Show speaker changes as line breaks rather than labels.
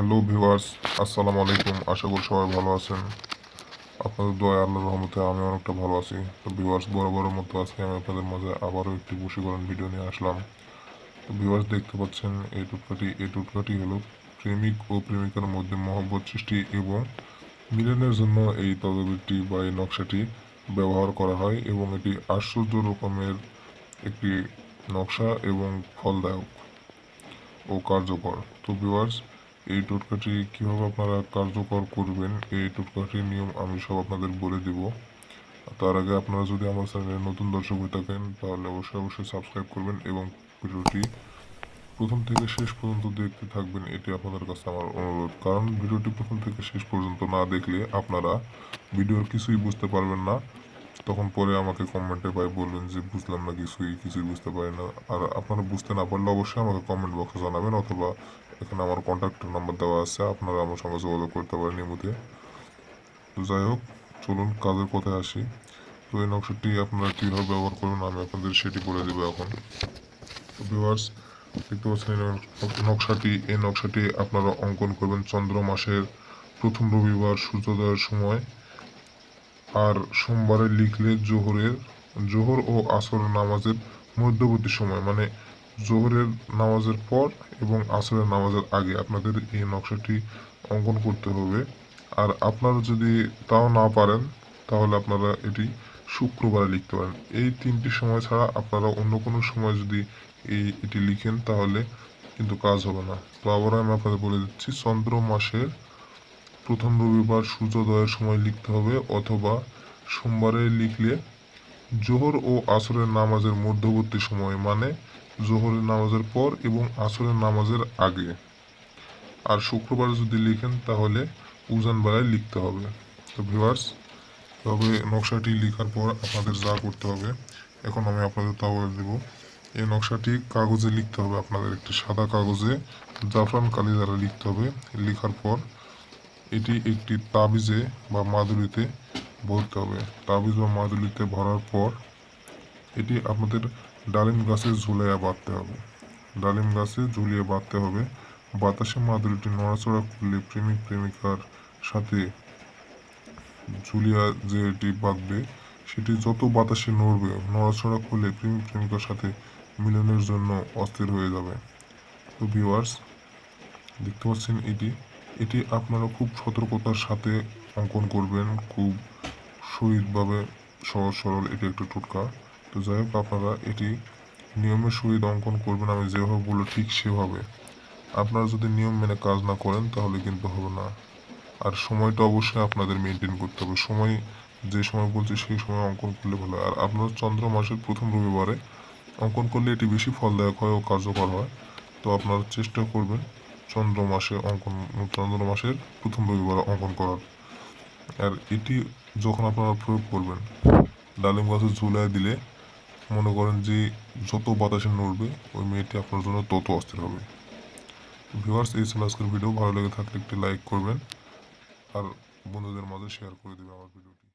Hello viewers আসসালামু আলাইকুম আশা করি সবাই ভালো আছেন। আপনাদের দয়া আল্লাহর রহমতে আমি অনেকটা ভালো আছি। তো ভিউয়ার্স বড় বড় মতো আজকে আমি আপনাদের মাঝে আবারও একটি বশীকরণ ভিডিও নিয়ে আসলাম। তো ভিউয়ার্স দেখতে পাচ্ছেন, এই টুটকাটি এই টুটকাটি হলো প্রেমিক ও প্রেমিকার মধ্যে মহব্বত সৃষ্টি এবং মিলনের জন্য এই তদবিরটি বা এই নকশাটি ব্যবহার করা হয় এবং এটি আশ্চর্য রকমের একটি নকশা এবং ফলদায়ক ও কার্যকর। তো ভিউয়ার্স এই টোটকাটি কীভাবে আপনারা কার্যকর করবেন, এই টোটকাটির নিয়ম আমি সব আপনাদের বলে দিব। তার আগে আপনারা যদি আমার চ্যানেলে নতুন দর্শক হয়ে থাকেন, তাহলে অবশ্যই অবশ্যই সাবস্ক্রাইব করবেন এবং ভিডিওটি প্রথম থেকে শেষ পর্যন্ত দেখতে থাকবেন, এটি আপনাদের কাছে আমার অনুরোধ। কারণ ভিডিওটি প্রথম থেকে শেষ পর্যন্ত না দেখলে আপনারা ভিডিওর কিছুই বুঝতে পারবেন না। তখন পরে আমাকে কমেন্টে ভাই বলবেন যে, বুঝলাম না কিছুই কিছুই বুঝতে পারি না। আর আপনারা বুঝতে না পারলে অবশ্যই আমাকে কমেন্ট বক্সে জানাবেন অথবা এখানে আমার কন্ট্যাক্ট নাম্বার দেওয়া আছে, আপনারা আমার সঙ্গে যোগাযোগ করতে পারেন ইমুতে তো যাই হোক, চলুন কাজের কথায় আসি। তো এই নকশাটি আপনারা কীভাবে ব্যবহার করবেন আমি আপনাদের সেটি বলে দেবো এখন। তো ভিউয়ার্স দেখতে পাচ্ছেন নকশাটি, এই নকশাটি আপনারা অঙ্কন করবেন চন্দ্র মাসের প্রথম রবিবার সূর্যোদয়ের সময়। আর সোমবারে লিখলে জোহরের, জোহর ও আসর নামাজের মধ্যবর্তী সময় মানে জোহরের নামাজের পর এবং আসরের নামাজের আগে আপনাদের এই নকশাটি অঙ্কন করতে হবে। আর আপনারা যদি তাও না পারেন, তাহলে আপনারা এটি শুক্রবারে লিখতে পারেন। এই তিনটি সময় ছাড়া আপনারা অন্য কোনো সময় যদি এই, এটি লিখেন, তাহলে কিন্তু কাজ হবে না। তো আবার আমি আপনাদের বলে দিচ্ছি, চন্দ্র মাসের প্রথম রবিবার সূর্যোদয়ের সময় লিখতে হবে অথবা সোমবারে লিখলে জোহর ও আসরের নামাজের মধ্যবর্তী সময় মানে জোহরের নামাজের পর এবং আসরের নামাজের আগে। আর শুক্রবার যদি লিখেন, তাহলে উজান বেলায় লিখতে হবে। তো ভিউয়ার্স, তবে নকশাটি লেখার পর আপনাদের যা করতে হবে, এখন আমি আপনাদের তা বলে দেবো। এই নকশাটি কাগজে লিখতে হবে, আপনাদের একটি সাদা কাগজে। জাফরান কালি দ্বারা লিখতে হবে। লেখার পর এটি একটি তাবিজে বা মাদুলিতে ভরতে হবে। তাবিজ বা মাদুলিতে ভরার পর এটি আপনাদের ডালিম গাছে ঝুলিয়ে বাঁধতে হবে। ডালিম গাছে ঝুলিয়ে বাঁধতে হবে। বাতাসে মাদুলিটি নড়াচড়া করলে প্রেমিক প্রেমিকার সাথে ঝুলিয়া যে এটি বাঁধবে, সেটি যত বাতাসে নড়বে, নড়াচড়া করলে প্রেমিক প্রেমিকার সাথে মিলনের জন্য অস্থির হয়ে যাবে। তো ভিউয়ার্স দেখতে পাচ্ছেন এটি এটি আপনারা খুব সতর্কতার সাথে অঙ্কন করবেন, খুব সহিতভাবে সহজ সরল, এটি একটা টোটকা। তো যাই হোক, আপনারা এটি নিয়মের সহিত অঙ্কন করবেন, আমি যেভাবে বলল ঠিক সেভাবে। আপনারা যদি নিয়ম মেনে কাজ না করেন, তাহলে কিন্তু হবে না। আর সময়টা অবশ্যই আপনাদের মেনটেন করতে হবে। সময়, যে সময় বলছি সেই সময় অঙ্কন করলে ভালো। আর আপনার চন্দ্র মাসের প্রথম রবিবারে অঙ্কন করলে এটি বেশি ফলদায়ক হয় ও কার্যকর হয়। তো আপনারা চেষ্টা করবেন চন্দ্র মাসে অঙ্কন, চন্দ্র মাসের প্রথম রবিবারে অঙ্কন করার। আর এটি যখন আপনারা প্রয়োগ করবেন, ডালিম গাছে ঝুলায় দিলে মনে করেন যে যত বাতাসে নড়বে, ওই মেয়েটি আপনার জন্য তত অস্থির হবে। ভিউয়ার্স, এই ছিল আজকের ভিডিও। ভালো লেগে থাকলে একটি লাইক করবেন আর বন্ধুদের মাঝে শেয়ার করে দেবে আমার ভিডিওটি।